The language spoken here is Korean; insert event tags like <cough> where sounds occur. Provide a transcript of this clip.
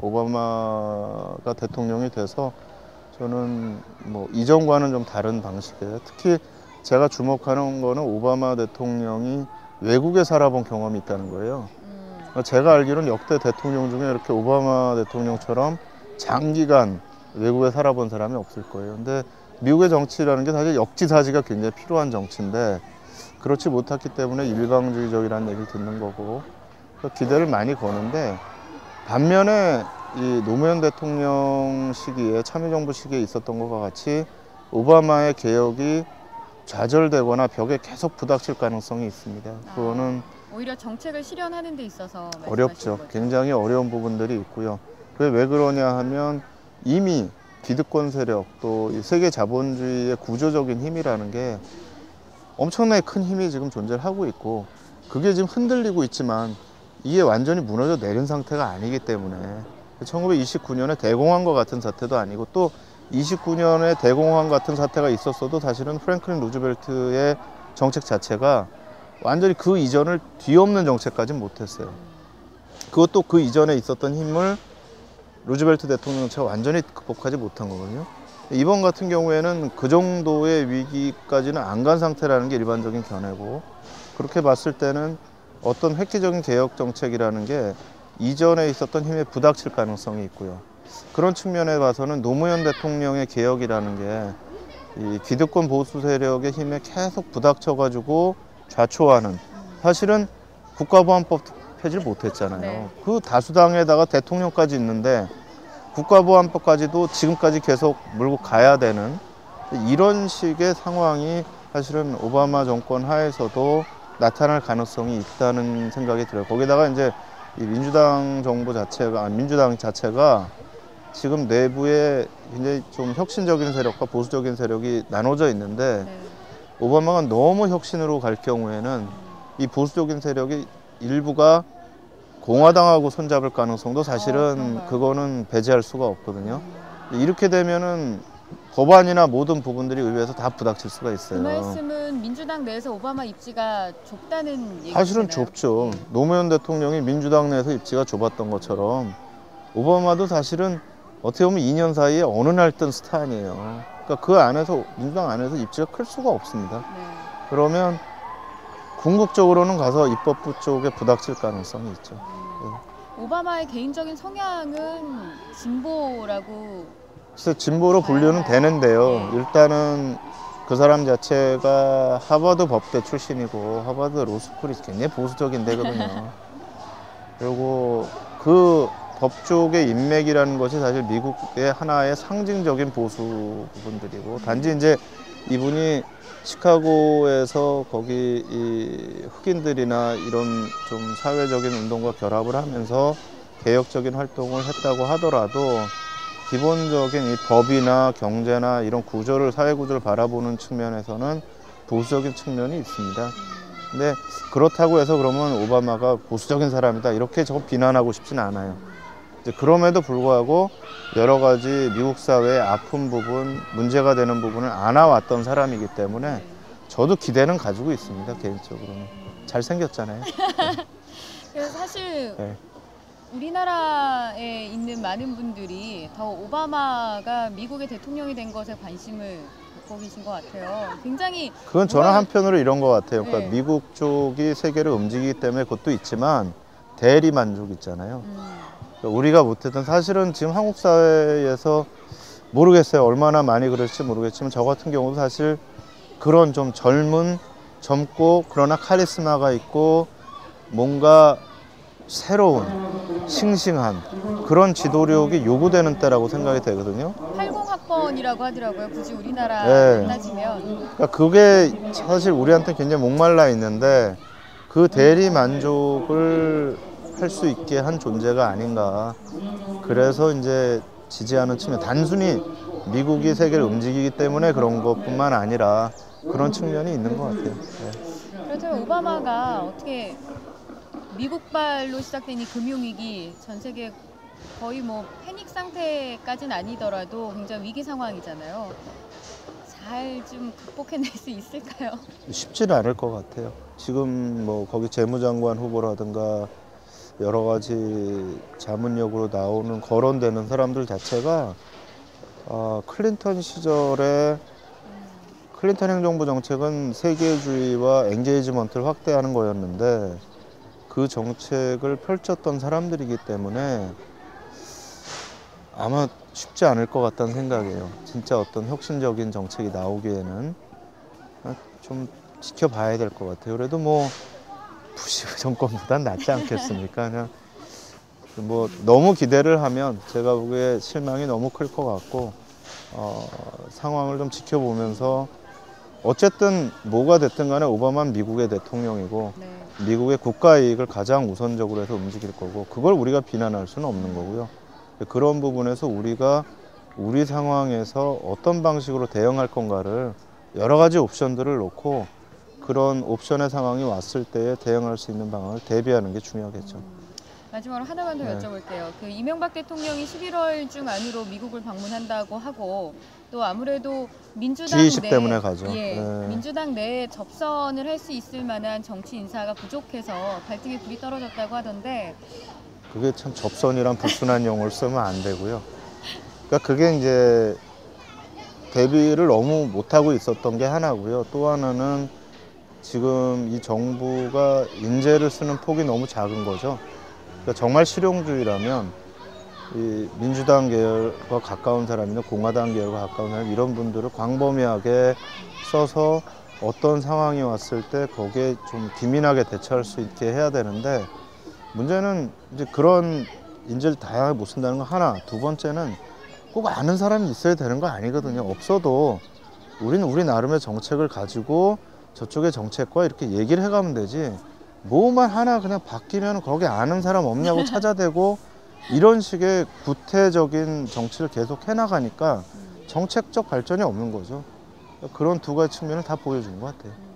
오바마가 대통령이 돼서 저는 뭐 이전과는 좀 다른 방식이에요. 특히 제가 주목하는 거는 오바마 대통령이 외국에 살아본 경험이 있다는 거예요. 음, 제가 알기로는 역대 대통령 중에 이렇게 오바마 대통령처럼 장기간 외국에 살아본 사람이 없을 거예요. 근데 미국의 정치라는 게 사실 역지사지가 굉장히 필요한 정치인데 그렇지 못했기 때문에 일방주의적이라는 얘기를 듣는 거고 기대를 많이 거는데 반면에 이 노무현 대통령 시기에 참여정부 시기에 있었던 것과 같이 오바마의 개혁이 좌절되거나 벽에 계속 부닥칠 가능성이 있습니다. 그거는 오히려 정책을 실현하는 데 있어서 어렵죠. 거죠. 굉장히 어려운 부분들이 있고요. 그게 왜 그러냐 하면 이미 기득권 세력 또이 세계 자본주의의 구조적인 힘이라는 게 엄청나게 큰 힘이 지금 존재를 하고 있고 그게 지금 흔들리고 있지만 이게 완전히 무너져 내린 상태가 아니기 때문에 1929년에 대공황과 같은 사태도 아니고 또 29년에 대공황 같은 사태가 있었어도 사실은 프랭클린 루즈벨트의 정책 자체가 완전히 그 이전을 뒤엎는 정책까지는 못했어요. 그것도 그 이전에 있었던 힘을 루즈벨트 대통령체가 완전히 극복하지 못한 거거든요. 이번 같은 경우에는 그 정도의 위기까지는 안 간 상태라는 게 일반적인 견해고 그렇게 봤을 때는 어떤 획기적인 개혁 정책이라는 게 이전에 있었던 힘에 부닥칠 가능성이 있고요. 그런 측면에 봐서는 노무현 대통령의 개혁이라는 게 이 기득권 보수 세력의 힘에 계속 부닥쳐가지고 좌초하는 사실은 국가보안법 폐지를 못했잖아요. 네. 그 다수당에다가 대통령까지 있는데 국가보안법까지도 지금까지 계속 몰고 가야 되는 이런 식의 상황이 사실은 오바마 정권 하에서도 나타날 가능성이 있다는 생각이 들어요. 거기다가 이제 이 민주당 정부 자체가 아니, 민주당 자체가 지금 내부에 굉장히 좀 혁신적인 세력과 보수적인 세력이 나눠져 있는데 네. 오바마가 너무 혁신으로 갈 경우에는 이 보수적인 세력이 일부가 공화당하고 손잡을 가능성도 어, 사실은 그런가요? 그거는 배제할 수가 없거든요. 이렇게 되면은 법안이나 모든 부분들이 의회에서 다 부닥칠 수가 그 있어요. 말씀은 민주당 내에서 오바마 입지가 좁다는 얘기잖아요. 사실은 좁죠. 노무현 대통령이 민주당 내에서 입지가 좁았던 것처럼 오바마도 사실은 어떻게 보면 2년 사이에 어느 날 뜬 스타 아니에요. 그러니까 그 안에서 민주당 안에서 입지가 클 수가 없습니다. 네. 그러면 궁극적으로는 가서 입법부 쪽에 부닥칠 가능성이 있죠. 오바마의 개인적인 성향은 진보라고 그래서 진보로 분류는 되는데요. 일단은 그 사람 자체가 하버드 법대 출신이고 하버드 로스쿨이 굉장히 보수적인 데거든요. <laughs> 그리고 그 법쪽의 인맥이라는 것이 사실 미국의 하나의 상징적인 보수 부분들이고 단지 이제 이분이 시카고에서 거기 이 흑인들이나 이런 좀 사회적인 운동과 결합을 하면서 개혁적인 활동을 했다고 하더라도 기본적인 이 법이나 경제나 이런 구조를 사회 구조를 바라보는 측면에서는 보수적인 측면이 있습니다. 근데 그렇다고 해서 그러면 오바마가 보수적인 사람이다 이렇게 저 비난하고 싶진 않아요. 이제 그럼에도 불구하고 여러 가지 미국 사회의 아픈 부분, 문제가 되는 부분을 안아왔던 사람이기 때문에 저도 기대는 가지고 있습니다 개인적으로는. 잘 생겼잖아요. <laughs> 그래서 사실 네. 우리나라에 있는 많은 분들이 더 오바마가 미국의 대통령이 된 것에 관심을 갖고 계신 것 같아요. 굉장히 그건 저는 한편으로 이런 것 같아요. 그러니까 네. 미국 쪽이 세계를 움직이기 때문에 그것도 있지만 대리 만족 있잖아요. 음, 그러니까 우리가 못했던 사실은 지금 한국 사회에서 모르겠어요. 얼마나 많이 그럴지 모르겠지만 저 같은 경우도 사실 그런 좀 젊은 젊고 그러나 카리스마가 있고 뭔가 새로운 싱싱한 그런 지도력이 요구되는 때라고 생각이 되거든요. 80학번이라고 하더라고요. 굳이 우리나라 네. 따지면 그러니까 그게 사실 우리한테 굉장히 목말라 있는데 그 대리 만족을 할 수 있게 한 존재가 아닌가. 그래서 이제 지지하는 측면 단순히 미국이 세계를 움직이기 때문에 그런 것뿐만 아니라 그런 측면이 있는 것 같아요. 네. 그렇다면 오바마가 어떻게 미국발로 시작된 이 금융위기 전 세계 거의 뭐 패닉 상태까지는 아니더라도 굉장히 위기 상황이잖아요. 잘 좀 극복해낼 수 있을까요? 쉽지는 않을 것 같아요. 지금 뭐 거기 재무장관 후보라든가 여러 가지 자문역으로 나오는 거론되는 사람들 자체가 아, 클린턴 시절에 클린턴 행정부 정책은 세계주의와 엔게이지먼트를 확대하는 거였는데 그 정책을 펼쳤던 사람들이기 때문에 아마 쉽지 않을 것 같다는 생각이에요. 진짜 어떤 혁신적인 정책이 나오기에는 아, 좀 지켜봐야 될 것 같아요. 그래도 뭐 부시 정권보단 낫지 않겠습니까? 그냥 뭐 너무 기대를 하면 제가 보기에 실망이 너무 클 것 같고 어, 상황을 좀 지켜보면서 어쨌든 뭐가 됐든 간에 오바마는 미국의 대통령이고 네. 미국의 국가 이익을 가장 우선적으로 해서 움직일 거고 그걸 우리가 비난할 수는 없는 거고요. 그런 부분에서 우리가 우리 상황에서 어떤 방식으로 대응할 건가를 여러 가지 옵션들을 놓고 그런 옵션의 상황이 왔을 때에 대응할 수 있는 방안을 대비하는 게 중요하겠죠. 마지막으로 하나만 더 네. 여쭤볼게요. 그 이명박 대통령이 11월 중 안으로 미국을 방문한다고 하고 또 아무래도 민주당 G20 내 때문에 가죠. 예, 네. 민주당 내에 접선을 할 수 있을 만한 정치 인사가 부족해서 갈등의 불이 떨어졌다고 하던데 그게 참 접선이란 불순한 용어를 쓰면 안 되고요. 그러니까 그게 이제 대비를 너무 못하고 있었던 게 하나고요. 또 하나는 지금 이 정부가 인재를 쓰는 폭이 너무 작은 거죠. 그러니까 정말 실용주의라면 이 민주당 계열과 가까운 사람이나 공화당 계열과 가까운 사람 이런 분들을 광범위하게 써서 어떤 상황이 왔을 때 거기에 좀 기민하게 대처할 수 있게 해야 되는데 문제는 이제 그런 인재를 다양하게 못 쓴다는 거 하나. 두 번째는 꼭 아는 사람이 있어야 되는 거 아니거든요. 없어도 우리는 우리 나름의 정책을 가지고 저쪽의 정책과 이렇게 얘기를 해가면 되지 뭐만 하나 그냥 바뀌면 거기 아는 사람 없냐고 찾아대고 <laughs> 이런 식의 구태적인 정치를 계속 해나가니까 정책적 발전이 없는 거죠 그런 두 가지 측면을 다 보여주는 것 같아요.